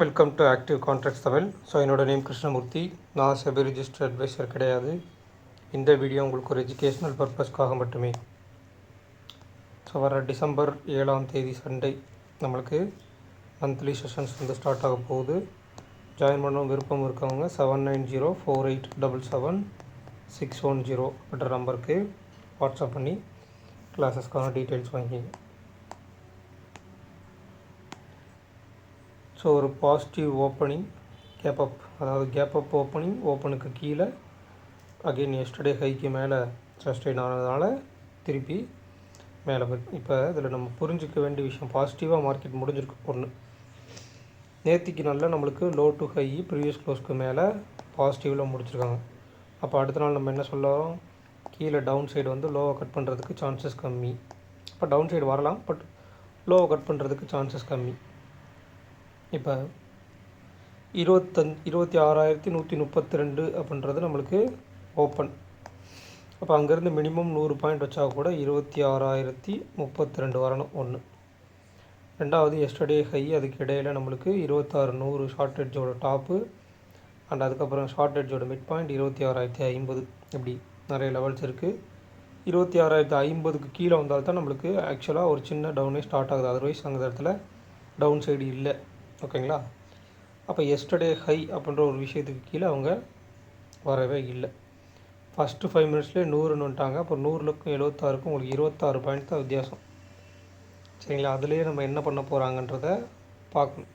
Welcome to active contracts Tamil so என்னோட name Krishnamurthy. நான் SEBI register advisor கிடையாது. இந்த வீடியோ உங்களுக்கு ஒரு எஜுகேஷ்னல் பர்பஸ்க்காக மட்டுமே. ஸோ வர டிசம்பர் ஏழாம் தேதி சண்டே நம்மளுக்கு மந்த்லி செஷன்ஸ் வந்து ஸ்டார்ட் ஆக போகுது. ஜாயின் பண்ண விருப்பம் இருக்கவங்க seven nine zero four eight double seven six one zero என்ற நம்பருக்கு வாட்ஸ்அப் பண்ணி கிளாஸஸ்க்கான டீட்டெயில்ஸ் வாங்கிங்க ஸோ ஒரு பாசிட்டிவ் ஓப்பனிங் கேப் அப் அதாவது கேப் அப் ஓப்பனிங் ஓப்பனுக்கு கீழே. அகெயின் எஸ்டர்டே ஹைக்கு மேலே சஸ்டெயின் ஆனதுனால திருப்பி மேலே போய். இப்போ இதில் நம்ம புரிஞ்சிக்க வேண்டிய விஷயம் பாசிட்டிவாக மார்க்கெட் முடிஞ்சிருக்கு. ஒன்று நேத்திக்கு நல்லா நம்மளுக்கு லோ டு ஹை ப்ரீவியஸ் க்ளோஸ்க்கு மேலே பாசிட்டிவில் முடிச்சிருக்காங்க. அப்போ அடுத்த நாள் நம்ம என்ன சொல்லலாம் கீழே டவுன் சைடு வந்து லோவை கட் பண்ணுறதுக்கு சான்சஸ் கம்மி. இப்போ டவுன் சைடு வரலாம் பட் லோவை கட் பண்ணுறதுக்கு சான்சஸ் கம்மி. இப்போ இருபத்தஞ்சு இருபத்தி ஆறாயிரத்தி நூற்றி முப்பத்தி ரெண்டு அப்படின்றது நம்மளுக்கு ஓப்பன் அப்போ அங்கேருந்து மினிமம் நூறு பாயிண்ட் வச்சா கூட இருபத்தி ஆறாயிரத்தி முப்பத்தி ரெண்டு வரணும் ஒன்று ரெண்டாவது எஸ்டர்டே ஹை அதுக்கு இடையில் நம்மளுக்கு இருபத்தாறு நூறு ஷார்ட் ஹெட்ஜோட டாப்பு அண்ட் அதுக்கப்புறம் ஷார்ட் ஹெட்ஜோட மிட் பாயிண்ட் இருபத்தி ஆறாயிரத்தி ஐம்பது. இப்படி நிறைய லெவல்ஸ் இருக்குது இருபத்தி ஆறாயிரத்தி ஐம்பதுக்கு கீழே வந்தால் தான் நம்மளுக்கு ஆக்சுவலாக ஒரு சின்ன டவுனே ஸ்டார்ட் ஆகுது. அதர்வைஸ் அந்த இடத்துல டவுன் சைடு இல்லை. ஓகேங்களா? அப்போ எஸ்டர்டே ஹை அப்படின்ற ஒரு விஷயத்துக்கு கீழே அவங்க வரவே இல்லை. ஃபஸ்ட்டு ஃபைவ் மினிட்ஸ்லேயே நூறுன்னு வந்துட்டாங்க. அப்போ நூறுலுக்கும் எழுபத்தாறுக்கும் உங்களுக்கு இருபத்தாறு பாயிண்ட் தான் வித்தியாசம். சரிங்களா? அதுலேயே நம்ம என்ன பண்ண போகிறாங்கன்றத பார்க்கணும்.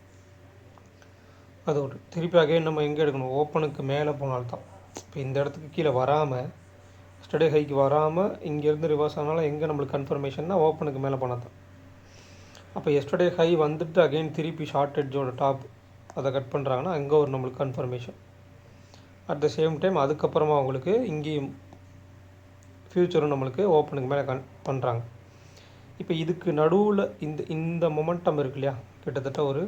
அது ஒரு திருப்பி அகைன் நம்ம எங்கே எடுக்கணும்? ஓப்பனுக்கு மேலே போனால்தான். இப்போ இந்த இடத்துக்கு கீழே வராமல் ஸ்டடி ஹைக்கு வராமல் இங்கேருந்து ரிவர்ஸ் ஆனாலும் எங்கே நம்மளுக்கு கன்ஃபர்மேஷன்னா ஓப்பனுக்கு மேலே போனால் தான் அப்போ எஸ்டர்டே ஹை வந்துட்டு அகைன் திருப்பி ஷார்ட் எட்ஜோட டாப் அதை கட் பண்ணுறாங்கன்னா அங்கே ஒரு நம்மளுக்கு confirmation at the same time அதுக்கப்புறமா அவங்களுக்கு இங்கேயும் ஃப்யூச்சரும் நம்மளுக்கு ஓப்பனுக்கு மேலே கன் பண்ணுறாங்க இப்போ இதுக்கு நடுவில் இந்த இந்த மொமெண்டம் இருக்கு இல்லையா? கிட்டத்தட்ட ஒரு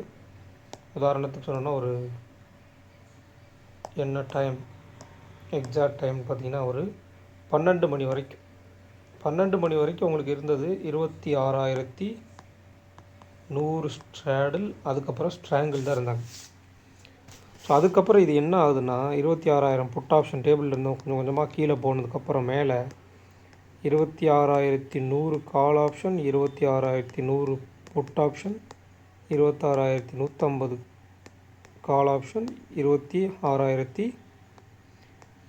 உதாரணத்துக்கு சொல்லணும்னா ஒரு என்ன டைம் எக்ஸாக்ட் டைம் பார்த்திங்கன்னா ஒரு பன்னெண்டு மணி வரைக்கும். பன்னெண்டு மணி வரைக்கும் உங்களுக்கு இருந்தது இருபத்தி ஆறாயிரத்தி நூறு ஸ்ட்ராடில் அதுக்கப்புறம் ஸ்ட்ராங்கிள் தான் இருந்தாங்க. ஸோ அதுக்கப்புறம் இது என்ன ஆகுதுன்னா இருபத்தி ஆறாயிரம் புட் ஆப்ஷன் டேபிள் இருந்தோம் கொஞ்சம் கொஞ்சமாக கீழே போனதுக்கப்புறம் மேலே இருபத்தி ஆறாயிரத்தி நூறு கால் ஆப்ஷன் இருபத்தி ஆறாயிரத்தி நூறு புட் ஆப்ஷன் இருபத்தாறாயிரத்தி நூற்றம்பது கால் ஆப்ஷன் இருபத்தி ஆறாயிரத்தி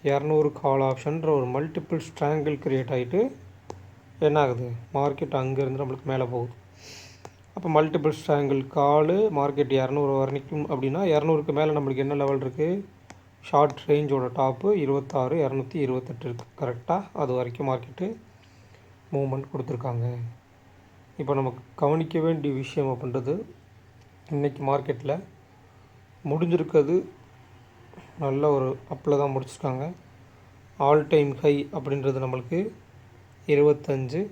இரநூறு கால் ஆப்ஷன்ற ஒரு மல்டிபிள் ஸ்ட்ராங்கிள் க்ரியேட் ஆகிட்டு என்ன ஆகுது? மார்க்கெட் அங்கேருந்து நம்மளுக்கு மேலே போகுது. அப்போ மல்டிபிள் ஸ்ட்ராங்கிள் காலு மார்க்கெட் இரநூறு வரைக்கும் அப்படின்னா இரநூறுக்கு மேலே நம்மளுக்கு என்ன லெவல் இருக்குது ஷார்ட் ரேஞ்சோட டாப்பு இருபத்தாறு இரநூத்தி இருபத்தெட்டு இருக்குது கரெக்டாக அது வரைக்கும் மார்க்கெட்டு மூவ்மெண்ட் கொடுத்துருக்காங்க. இப்போ நமக்கு கவனிக்க வேண்டிய விஷயம் அப்படின்றது இன்றைக்கி மார்க்கெட்டில் முடிஞ்சிருக்கிறது நல்ல ஒரு அப்பில் தான் முடிச்சிருக்காங்க. ஆல் டைம் ஹை அப்படின்றது நம்மளுக்கு இருபத்தஞ்சு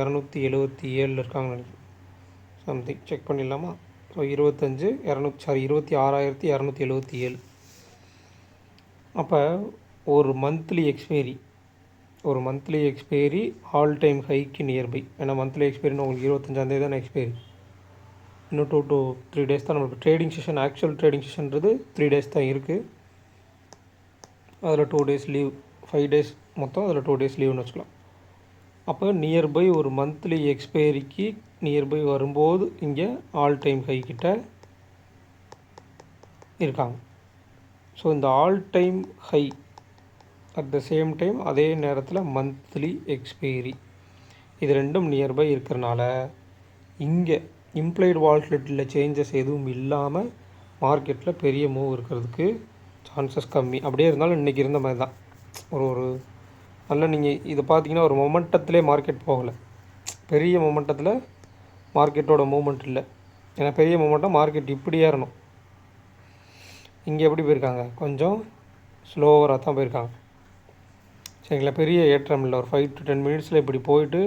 இரநூத்தி எழுபத்தி ஏழில் இருக்காங்கன்னு நினைக்கிறேன். சம்திங் செக் பண்ணிடலாமா? ஸோ இருபத்தஞ்சு இரநூத்தி சாரி இருபத்தி ஆறாயிரத்தி இரநூத்தி எழுபத்தி ஏழு. அப்போ ஒரு மந்த்லி எக்ஸ்பைரி ஒரு மந்த்லி எக்ஸ்பைரி ஆல் டைம் ஹைக்கு நியர்பை ஏன்னா மந்த்லி எக்ஸ்பைரின்னு உங்களுக்கு இருபத்தஞ்சாந்தேதி தானே எக்ஸ்பைரி இன்னும் டூ டூ த்ரீ டேஸ் தான் நம்மளுக்கு ட்ரேடிங் செஷன் ஆக்சுவல் ட்ரேடிங் செஷன்றது த்ரீ டேஸ் தான் இருக்குது அதில் two days leave five days மொத்தம் அதில் டூ டேஸ் லீவ்னு வச்சுக்கலாம். அப்போ நியர்பை ஒரு மந்த்லி எக்ஸ்பைரிக்கு நியர்பை வரும்போது இங்கே ஆல் டைம் ஹை கிட்ட இருக்காங்க. ஸோ இந்த all time high at the same time அதே நேரத்தில் மந்த்லி எக்ஸ்பைரி இது ரெண்டும் நியர்பை இருக்கிறனால இங்கே இம்ப்ளைடு வால்ட்லெட்டில் சேஞ்சஸ் எதுவும் இல்லாமல் மார்க்கெட்டில் பெரிய மூவ் இருக்கிறதுக்கு சான்சஸ் கம்மி. அப்படியே இருந்தாலும் இன்றைக்கி இருந்த மாதிரி தான் ஒரு ஒரு நல்லா நீங்கள் இதை பார்த்தீங்கன்னா ஒரு மொமெண்டத்திலே மார்க்கெட் போகலை. பெரிய மொமெண்டத்தில் மார்க்கெட்டோட மூமெண்ட் இல்லை. ஏன்னா பெரிய மூமெண்ட்டாக மார்க்கெட் இப்படி ஏறணும். இங்கே எப்படி போயிருக்காங்க? கொஞ்சம் ஸ்லோவராக தான் போயிருக்காங்க. சரிங்களா? பெரிய ஏற்றம் இல்லை. ஒரு ஃபைவ் டு டென் மினிட்ஸில் இப்படி போயிட்டு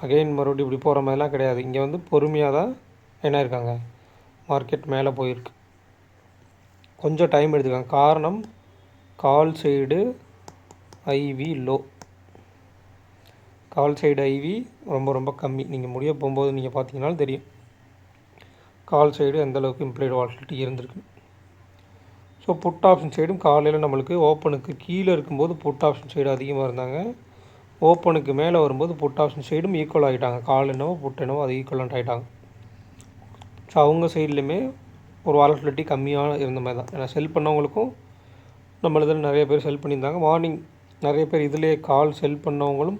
பகையின் மறுபடியும் இப்படி போகிற மாதிரிலாம் கிடையாது. இங்கே வந்து பொறுமையாக தான் என்ன இருக்காங்க? மார்க்கெட் மேலே போயிருக்கு. கொஞ்சம் டைம் எடுத்துக்காங்க. காரணம் call side IV low call side IV ரொம்ப ரொம்ப கம்மி. நீங்கள் முடிய போகும்போது நீங்கள் பார்த்தீங்கனாலும் தெரியும். கால் சைடு எந்தளவுக்கு இம்ப்ளைடு வால்டிலிட்டி இருந்திருக்கு. ஸோ புட் ஆப்ஷன் சைடும் காலையில் நம்மளுக்கு ஓப்பனுக்கு கீழே இருக்கும்போது புட் ஆப்ஷன் சைடு அதிகமாக இருந்தாங்க. ஓப்பனுக்கு மேலே வரும்போது புட் ஆப்ஷன் சைடும் ஈக்குவல் ஆகிட்டாங்க கால் என்னவோ புட் என்னவோ அது ஈக்குவலண்ட் ஆகிட்டாங்க ஸோ அவங்க சைட்லேயுமே ஒரு வாலட்டிலிட்டி கம்மியாக இருந்த மாதிரி தான். ஏன்னா செல் பண்ணவங்களுக்கும் நம்மளதில் நிறைய பேர் செல் பண்ணியிருந்தாங்க. மார்னிங் நிறைய பேர் இதிலே கால் செல் பண்ணவங்களும்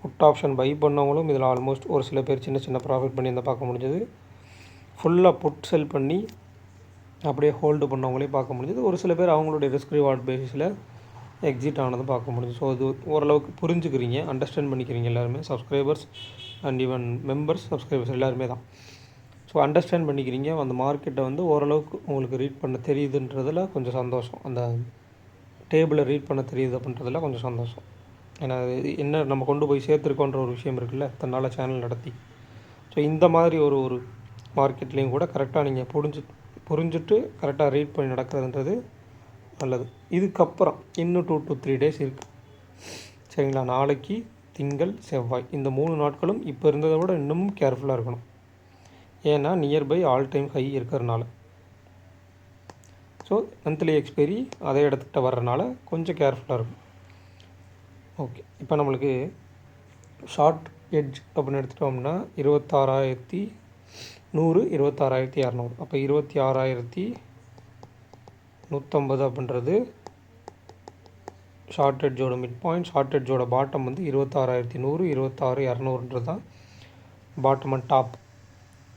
புட் ஆப்ஷன் பை பண்ணவங்களும் இதில் ஆல்மோஸ்ட் ஒரு சில பேர் சின்ன சின்ன ப்ராஃபிட் பண்ணியிருந்தால் பார்க்க முடிஞ்சது. ஃபுல்லாக புட் செல் பண்ணி அப்படியே ஹோல்டு பண்ணவங்களையும் பார்க்க முடிஞ்சது. ஒரு சில பேர் அவங்களுடைய ரிஸ்க் ரிவார்ட் பேசிஸில் எக்ஸிட் ஆனதும் பார்க்க முடிஞ்சு ஸோ இது ஓரளவுக்கு புரிஞ்சுக்கிறீங்க அண்டர்ஸ்டாண்ட் பண்ணிக்கிறீங்க எல்லாருமே. Subscribers and even members subscribers எல்லாருமே தான். ஸோ அண்டர்ஸ்டாண்ட் பண்ணிக்கிறீங்க. அந்த மார்க்கெட்டை வந்து ஓரளவுக்கு உங்களுக்கு ரீட் பண்ண தெரியுதுன்றதில் கொஞ்சம் சந்தோஷம். அந்த டேபிளை ரீட் பண்ண தெரியுது அப்படின்றதுல கொஞ்சம் சந்தோஷம். ஏன்னா இது என்ன நம்ம கொண்டு போய் சேர்த்துருக்கோன்ற ஒரு விஷயம் இருக்குல்ல தன்னால் சேனல் நடத்தி. ஸோ இந்த மாதிரி ஒரு ஒரு மார்க்கெட்லேயும் கூட கரெக்டாக நீங்கள் புரிஞ்சு புரிஞ்சுட்டு கரெக்டாக ரீட் பண்ணி நடக்கிறதுன்றது நல்லது. இதுக்கப்புறம் இன்னும் டூ டு த்ரீ டேஸ் இருக்குது சரிங்களா? நாளைக்கு திங்கள் செவ்வாய். இந்த மூணு நாட்களும் இப்போ இருந்ததை விட இன்னமும் கேர்ஃபுல்லாக இருக்கணும். ஏன்னா நியர்பை ஆல் டைம் ஹை இருக்கிறனால. ஸோ மந்த்லி எக்ஸ்பைரி அதே இடத்துக்கிட்ட வர்றனால கொஞ்சம் கேர்ஃபுல்லாக இருக்கும். ஓகே இப்போ நம்மளுக்கு ஷார்ட் எட்ஜ் அப்படின்னு எடுத்துட்டோம்னா இருபத்தாறாயிரத்தி நூறு இருபத்தாறாயிரத்தி இரநூறு அப்போ இருபத்தி ஆறாயிரத்தி நூற்றம்பது அப்படின்றது ஷார்ட் எட்ஜோட மிட் பாயிண்ட் ஷார்ட் எட்ஜோட பாட்டம் வந்து இருபத்தாறாயிரத்தி நூறு இருபத்தாறு இரநூறுன்றது தான் பாட்டம் அண்ட் டாப்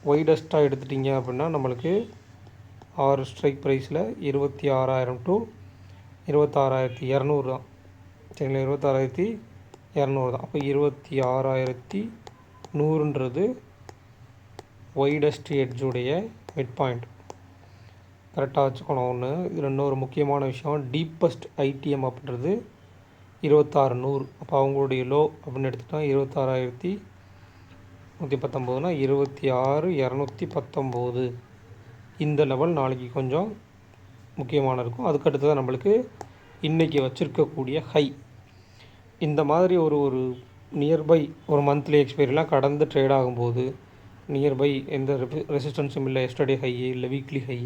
ஒய்டஸ்ட்டாக எடுத்துட்டிங்க அப்படின்னா நம்மளுக்கு ஆறு ஸ்ட்ரைக் ப்ரைஸில் இருபத்தி ஆறாயிரம் டு இருபத்தாறாயிரத்தி இரநூறு தான். சரிங்களா? இருபத்தாறாயிரத்தி இரநூறு தான். அப்போ இருபத்தி ஆறாயிரத்தி நூறுன்றது ஒய்டஸ்ட் எட்ஜுடைய மிட் பாயிண்ட் கரெக்டாக வச்சுக்கணும். ஒன்று இதில் இன்னொரு முக்கியமான விஷயம் டீப்பஸ்ட் ஐடிஎம் அப்படின்றது இருபத்தாறு நூறு. அப்போ அவங்களுடைய லோ அப்படின்னு எடுத்துகிட்டா இருபத்தாறாயிரத்தி நூற்றி பத்தொம்போதுனா இருபத்தி ஆறு இரநூத்தி பத்தொம்போது. இந்த லெவல் நாளைக்கு கொஞ்சம் முக்கியமான இருக்கும் அதுக்கடுத்து தான் நம்மளுக்கு இன்றைக்கி வச்சுருக்கக்கூடிய ஹை இந்த மாதிரி ஒரு ஒரு நியர்பை ஒரு மந்த்லி எக்ஸ்பைரிலாம் கடந்து ட்ரேட் ஆகும்போது நியர்பை எந்த ரெசிஸ்டன்ஸும் இல்லை எஸ்டர்டே ஹை இல்லை வீக்லி ஹை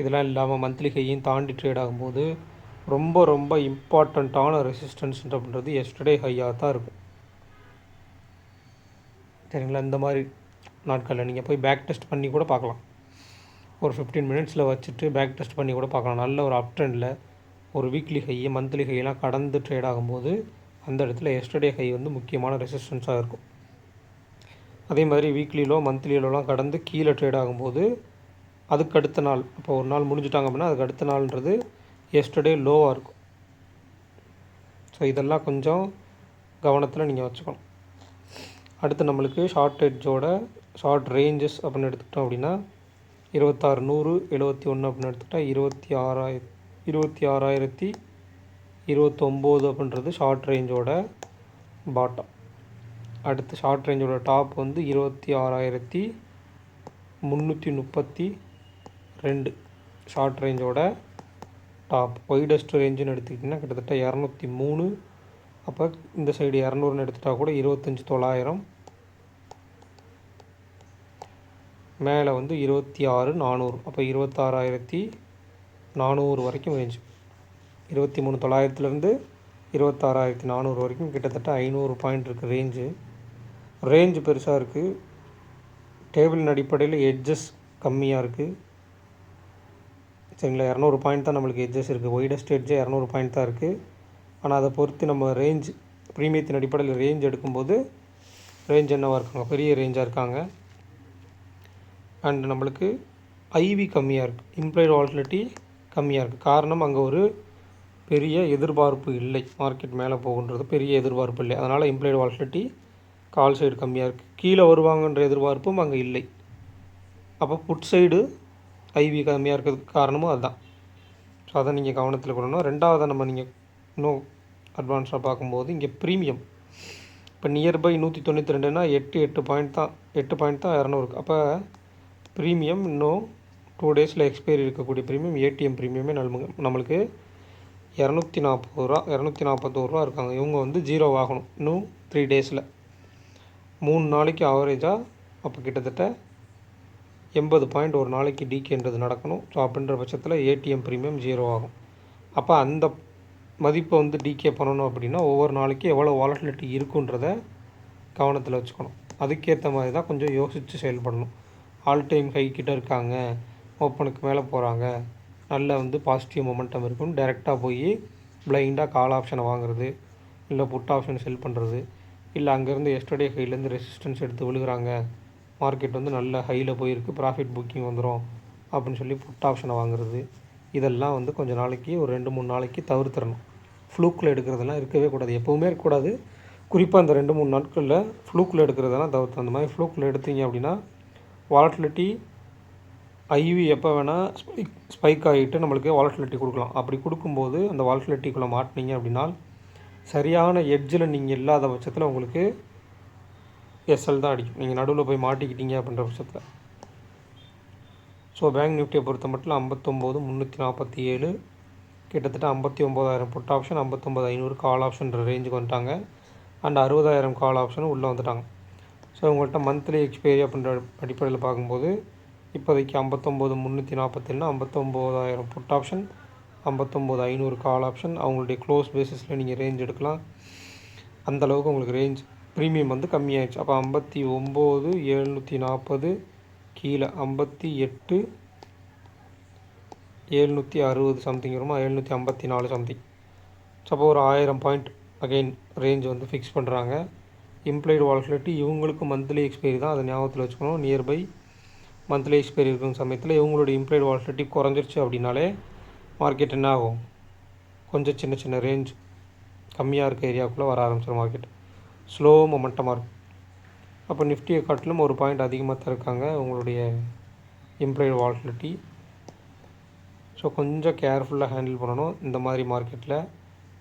இதெல்லாம் இல்லாமல் மந்த்லி ஹையும் தாண்டி ட்ரேட் ஆகும்போது ரொம்ப ரொம்ப இம்பார்ட்டண்ட்டான ரெசிஸ்டன்ஸ் அப்படின்றது எஸ்டர்டே ஹையாக தான் இருக்கும். சரிங்களா? இந்த மாதிரி நாட்களில் நீங்கள் போய் பேக் டெஸ்ட் பண்ணி கூட பார்க்கலாம். ஒரு ஃபிஃப்டீன் மினிட்ஸில் வச்சுட்டு பேக் டெஸ்ட் பண்ணி கூட பார்க்கலாம். நல்ல ஒரு அப் ட்ரெண்டில் ஒரு வீக்லி ஹை மந்த்லி ஹையெல்லாம் கடந்து ட்ரேட் ஆகும்போது அந்த இடத்துல எஸ்டர்டே ஹை வந்து முக்கியமான ரெசிஸ்டன்ஸாக இருக்கும். அதே மாதிரி வீக்லியிலோ மந்த்லியிலோலாம் கடந்து கீழே ட்ரேட் ஆகும்போது அதுக்கு அடுத்த நாள் இப்போ ஒரு நாள் முடிஞ்சிட்டாங்க அப்படின்னா அதுக்கு அடுத்த நாள்ன்றது எஸ்டர்டே லோவாக இருக்கும். ஸோ இதெல்லாம் கொஞ்சம் கவனத்தில் நீங்கள் வச்சுக்கணும். அடுத்து நம்மளுக்கு ஷார்ட் எட்ஜோட ஷார்ட் ரேஞ்சஸ் அப்படின்னு எடுத்துக்கிட்டோம் அப்படின்னா இருபத்தாறு நூறு எழுபத்தி ஒன்று அப்படின்னு எடுத்துக்கிட்டால் இருபத்தி ஆறாயிர இருபத்தி ஆறாயிரத்தி இருபத்தொம்போது அப்படின்றது ஷார்ட் ரேஞ்சோட பாட்டம் அடுத்து ஷார்ட் ரேஞ்சோட டாப் வந்து இருபத்தி ஆறாயிரத்தி முந்நூற்றி முப்பத்தி ரெண்டு ஷார்ட் ரேஞ்சோட டாப் ஒய்டஸ்ட் ரேஞ்சுன்னு எடுத்துக்கிட்டிங்கன்னா கிட்டத்தட்ட இரநூத்தி மூணு. அப்போ இந்த சைடு இரநூறுன்னு எடுத்துகிட்டா கூட இருபத்தஞ்சி தொள்ளாயிரம். மேலே வந்து இருபத்தி ஆறு நானூறு. அப்போ இருபத்தாறாயிரத்தி நானூறு வரைக்கும் ரேஞ்சு இருபத்தி மூணு தொள்ளாயிரத்துலேருந்து இருபத்தாறாயிரத்தி நானூறு வரைக்கும் கிட்டத்தட்ட ஐநூறு பாயிண்ட் இருக்குது ரேஞ்சு ரேஞ்சு பெருசாக இருக்குது டேபிளின் அடிப்படையில் எட்ஜஸ் கம்மியாக இருக்குது சரிங்களா? இரநூறு பாயிண்ட் தான் நம்மளுக்கு எட்ஜஸ் இருக்குது ஒய்டஸ்ட் எட்ஜே இரநூறு பாயிண்ட் தான் இருக்குது ஆனால் அதை பொறுத்து நம்ம ரேஞ்ச் ப்ரீமியத்தின் அடிப்படையில் ரேஞ்ச் எடுக்கும்போது ரேஞ்ச் என்னவாக இருக்காங்க பெரிய ரேஞ்சாக இருக்காங்க. அண்ட் நம்மளுக்கு ஐவி கம்மியாக இருக்குது இம்ப்ளாய்டு வால்டிலிட்டி கம்மியாக இருக்குது காரணம் அங்கே ஒரு பெரிய எதிர்பார்ப்பு இல்லை. மார்க்கெட் மேலே போகுன்றது பெரிய எதிர்பார்ப்பு இல்லை. அதனால் இம்ப்ளாய்டு வால்டிலிட்டி கால் சைடு கம்மியாக இருக்குது கீழே வருவாங்கன்ற எதிர்பார்ப்பும் அங்கே இல்லை. அப்போ புட் சைடு ஐவி கம்மியாக இருக்கிறதுக்கு காரணமும் அதுதான் ஸோ அதை நீங்கள் கவனத்தில் கொள்ளணும். ரெண்டாவதை நம்ம நீங்கள் இன்னும் அட்வான்ஸாக பார்க்கும்போது இங்கே ப்ரீமியம் இப்போ நியர்பை நூற்றி தொண்ணூற்றி ரெண்டுனா எட்டு எட்டு பாயிண்ட் தான். எட்டு பாயிண்ட் தான் இரநூறு அப்போ ப்ரீமியம் இன்னும் டூ டேஸில் எக்ஸ்பைரி இருக்கக்கூடிய ப்ரீமியம் ஏடிஎம் ப்ரீமியமே நம்ம நம்மளுக்கு இரநூத்தி நாற்பது ரூபா இரநூத்தி நாற்பத்தோரு ரூபா இருக்காங்க. இவங்க வந்து ஜீரோ ஆகணும் இன்னும் த்ரீ டேஸில் மூணு நாளைக்கு ஆவரேஜாக அப்போ கிட்டத்தட்ட எண்பது பாயிண்ட் ஒரு நாளைக்கு டிகேன்றது நடக்கணும். ஸோ அப்படின்ற பட்சத்தில் ஏடிஎம் ப்ரீமியம் ஜீரோ ஆகும். அப்போ அந்த மதிப்பை வந்து டிகே பண்ணணும் அப்படின்னா ஒவ்வொரு நாளைக்கு எவ்வளோ வாலட்டிலிட்டி இருக்குன்றத கவனத்தில் வச்சுக்கணும். அதுக்கேற்ற மாதிரி தான் கொஞ்சம் யோசித்து செயல்படணும். ஆல் டைம் ஹை கிட்ட இருக்காங்க. ஓப்பனுக்கு மேலே போகிறாங்க நல்ல வந்து பாசிட்டிவ் மொமெண்டம் இருக்கும் டைரெக்டாக போய் பிளைண்டாக கால் ஆப்ஷனை வாங்குறது இல்லை புட் ஆப்ஷன் செல் பண்ணுறது இல்லை அங்கேருந்து எஸ்டர்டே ஹைலேருந்து ரெசிஸ்டன்ஸ் எடுத்து விழுகிறாங்க. மார்க்கெட் வந்து நல்ல ஹையில் போயிருக்கு ப்ராஃபிட் புக்கிங் வந்துடும் அப்படின்னு சொல்லி புட் ஆப்ஷனை வாங்குறது. இதெல்லாம் வந்து கொஞ்சம் நாளைக்கு ஒரு ரெண்டு மூணு நாளைக்கு தவிர்த்துறணும் ஃப்ளூக்கில் எடுக்கிறதெல்லாம் இருக்கவே கூடாது. எப்போவுமே இருக்கக்கூடாது குறிப்பாக அந்த ரெண்டு மூணு நாட்களில் ஃப்ளூக்கில் எடுக்கிறதெல்லாம் தவிர்த்து அந்த மாதிரி ஃப்ளூக்கில் எடுத்தீங்க அப்படின்னா வாலட்டிலிட்டி ஐவி எப்போ வேணால் ஸ்பைக் ஸ்பைக் ஆகிட்டு நம்மளுக்கு வாலட்டிலிட்டி கொடுக்கலாம். அப்படி கொடுக்கும்போது அந்த வாலட்டிலிட்டிக்குள்ளே மாட்டினீங்க அப்படின்னா சரியான எட்ஜில் நீங்கள் இல்லாத பட்சத்தில் உங்களுக்கு எஸ்எல் தான் அடிக்கும். நீங்கள் நடுவில் போய் மாட்டிக்கிட்டீங்க அப்படின்ற பட்சத்தில். ஸோ பேங்க் நிஃப்டியை பொறுத்த மட்டும் ஐம்பத்தொம்போது முந்நூற்றி நாற்பத்தி ஏழு கிட்டத்தட்ட ஐம்பத்தி ஒம்போதாயிரம் புட் ஆப்ஷன் ஐம்பத்தொம்பது ஐநூறு கால் ஆப்ஷன்ற ரேஞ்சுக்கு வந்துட்டாங்க. அண்ட் அறுபதாயிரம் கால் ஆப்ஷனும் உள்ளே வந்துட்டாங்க. ஸோ உங்கள்கிட்ட மந்த்லி எக்ஸ்பைரி அப்படின்ற அடிப்படையில் பார்க்கும்போது இப்போதைக்கு ஐம்பத்தொம்போது முந்நூற்றி நாற்பத்தேழுனா ஐம்பத்தொம்போதாயிரம் புட் ஆப்ஷன் ஐம்பத்தொம்போது ஐநூறு கால் ஆப்ஷன் அவங்களுடைய க்ளோஸ் பேசிஸில் நீங்கள் ரேஞ்ச் எடுக்கலாம். அந்தளவுக்கு உங்களுக்கு ரேஞ்ச் ப்ரீமியம் வந்து கம்மியாயிடுச்சு. அப்போ ஐம்பத்தி ஒம்பது எழுநூற்றி நாற்பது கீழே ஐம்பத்தி எட்டு எழுநூற்றி அறுபது சம்திங் வருமா? எழுநூற்றி ஐம்பத்தி நாலு சம்திங் சப்போ ஒரு ஆயிரம் பாயிண்ட் அகெயின் ரேஞ்ச் வந்து ஃபிக்ஸ் பண்ணுறாங்க இம்ப்ளாய்டு வாலட்டிலிட்டி இவங்களுக்கு மந்த்லி எக்ஸ்பைரி தான். அதை ஞாபகத்தில் வச்சுக்கணும். நியர்பை மந்த்லி எக்ஸ்பைரி இருக்கிற சமயத்தில் இவங்களுடைய இம்ப்ளாய்டு வாலட்டிலிட்டி குறைஞ்சிருச்சு அப்படின்னாலே மார்க்கெட் என்ன ஆகும்? கொஞ்சம் சின்ன சின்ன ரேஞ்ச் கம்மியாக இருக்க ஏரியாவுக்குள்ளே வர ஆரம்பிச்சிடும் மார்க்கெட் ஸ்லோ மொமெண்டமாக இருக்கும். அப்போ நிஃப்டியை காட்டிலும் ஒரு பாயிண்ட் அதிகமாக தான் இருக்காங்க உங்களுடைய இம்ப்ளாய்டு வாலட்டிலிட்டி ஸோ கொஞ்சம் கேர்ஃபுல்லாக ஹேண்டில் பண்ணணும். இந்த மாதிரி மார்க்கெட்டில்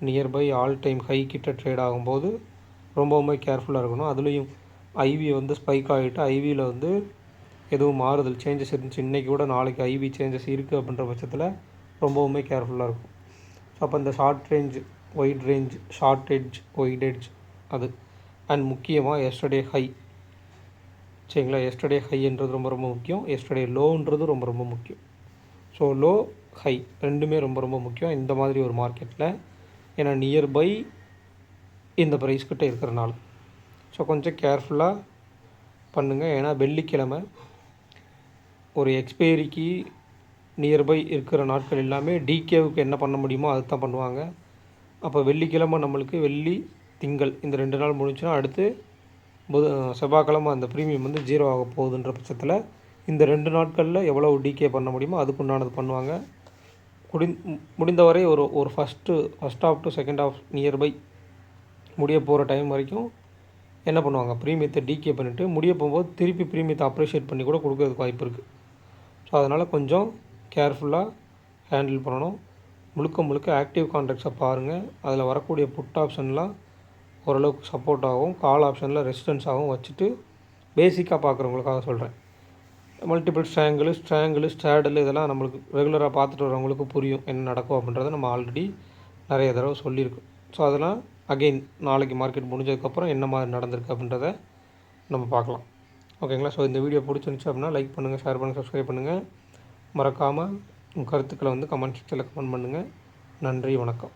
நியர்பை ஆல் டைம் ஹை கிட்ட ட்ரேட் ஆகும்போது ரொம்பவுமே கேர்ஃபுல்லாக இருக்கணும். அதுலேயும் ஐவி வந்து ஸ்பைக் ஆகிட்டு ஐவியில் வந்து எதுவும் மாறுதல் சேஞ்சஸ் இருந்துச்சு. இன்றைக்கி கூட நாளைக்கு ஐவி சேஞ்சஸ் இருக்குது அப்படின்ற பட்சத்தில் ரொம்பவுமே கேர்ஃபுல்லாக இருக்கும். ஸோ அப்போ இந்த short range wide range short edge wide edge அது. அண்ட் முக்கியமாக எஸ்டர்டே ஹை சரிங்களா? எஸ்டர்டே ஹைன்றது ரொம்ப ரொம்ப முக்கியம். எஸ்டர்டே லோன்றது ரொம்ப ரொம்ப முக்கியம். ஸோ லோ ஹை ரெண்டுமே ரொம்ப ரொம்ப முக்கியம். இந்த மாதிரி ஒரு மார்க்கெட்டில் ஏன்னா நியர்பை இந்த ப்ரைஸ் கிட்ட இருக்கிறனால ஸோ கொஞ்சம் கேர்ஃபுல்லாக பண்ணுங்கள் ஏன்னா வெள்ளிக்கிழமை ஒரு எக்ஸ்பைரிக்கு நியர்பை இருக்கிற நாட்கள் எல்லாமே டிகேவுக்கு என்ன பண்ண முடியுமோ அது தான் பண்ணுவாங்க. அப்போ வெள்ளிக்கிழமை நம்மளுக்கு வெள்ளி திங்கள் இந்த ரெண்டு நாள் முடிஞ்சுன்னா அடுத்து புத செவ்வாய்க்கிழமை அந்த ப்ரீமியம் வந்து ஜீரோ ஆக போகுதுன்ற பட்சத்தில் இந்த ரெண்டு நாட்களில் எவ்வளோ டிகே பண்ண முடியுமோ அதுக்கு உண்டானது பண்ணுவாங்க. முடி முடிந்தவரை ஒரு ஒரு first first half to second half nearby முடிய போகிற டைம் வரைக்கும் என்ன பண்ணுவாங்க? ப்ரீமியத்தை டிகே பண்ணிவிட்டு முடிய போகும்போது திருப்பி ப்ரீமியத்தை அப்ரிஷியேட் பண்ணி கூட கொடுக்கறதுக்கு வாய்ப்பு இருக்குது ஸோ அதனால் கொஞ்சம் கேர்ஃபுல்லாக ஹேண்டில் பண்ணணும். முழுக்க முழுக்க ஆக்டிவ் கான்ட்ராக்ட்ஸை பாருங்கள் அதில் வரக்கூடிய புட் ஆப்ஷன்லாம் ஓரளவுக்கு சப்போர்ட் ஆகும். கால் ஆப்ஷனில் ரெசிஸ்டன்ஸாகவும் வச்சுட்டு பேசிக்காக பார்க்குறவங்களுக்காக சொல்கிறேன் மல்டிபிள் ஸ்ட்ராங்கிள் ஸ்ட்ராங்கிள் ஸ்ட்ராடல் இதெல்லாம் நம்மளுக்கு ரெகுலராக பார்த்துட்டு வரவங்களுக்கு புரியும் என்ன நடக்கும் அப்படின்றத நம்ம ஆல்ரெடி நிறைய தடவை சொல்லியிருக்கோம். ஸோ அதெல்லாம் அகெயின் நாளைக்கு மார்க்கெட் முடிஞ்சதுக்கப்புறம் என்ன மாதிரி நடந்திருக்கு அப்படின்றத நம்ம பார்க்கலாம். ஓகேங்களா ஸோ இந்த வீடியோ பிடிச்சிருந்துச்சு அப்படின்னா லைக் பண்ணுங்கள் ஷேர் பண்ணுங்கள் சப்ஸ்கிரைப் பண்ணுங்கள் மறக்காமல் உங்கள் கருத்துக்களை வந்து கமெண்ட் செக்ஷனில் கமெண்ட் பண்ணுங்கள் நன்றி வணக்கம்.